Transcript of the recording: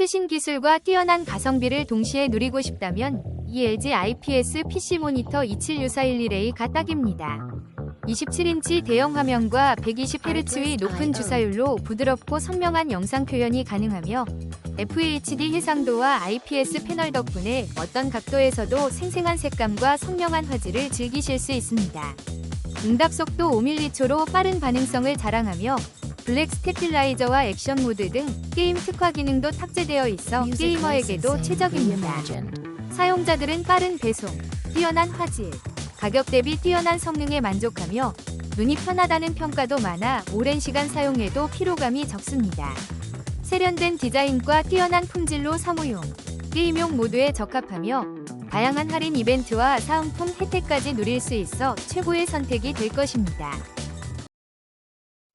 최신 기술과 뛰어난 가성비를 동시에 누리고 싶다면 이 LG IPS PC 모니터 276411A가 딱입니다. 27인치 대형 화면과 120Hz의 높은 주사율로 부드럽고 선명한 영상 표현이 가능하며 FHD 해상도와 IPS 패널 덕분에 어떤 각도에서도 생생한 색감과 선명한 화질을 즐기실 수 있습니다. 응답 속도 5m초로 빠른 반응성을 자랑하며 블랙 스테필라이저와 액션 모드 등 게임 특화 기능도 탑재되어 있어 게이머에게도 최적입니다. 사용자들은 빠른 배송, 뛰어난 화질, 가격 대비 뛰어난 성능에 만족하며 눈이 편하다는 평가도 많아 오랜 시간 사용해도 피로감이 적습니다. 세련된 디자인과 뛰어난 품질로 사무용, 게임용 모두에 적합하며 다양한 할인 이벤트와 사은품 혜택까지 누릴 수 있어 최고의 선택이 될 것입니다.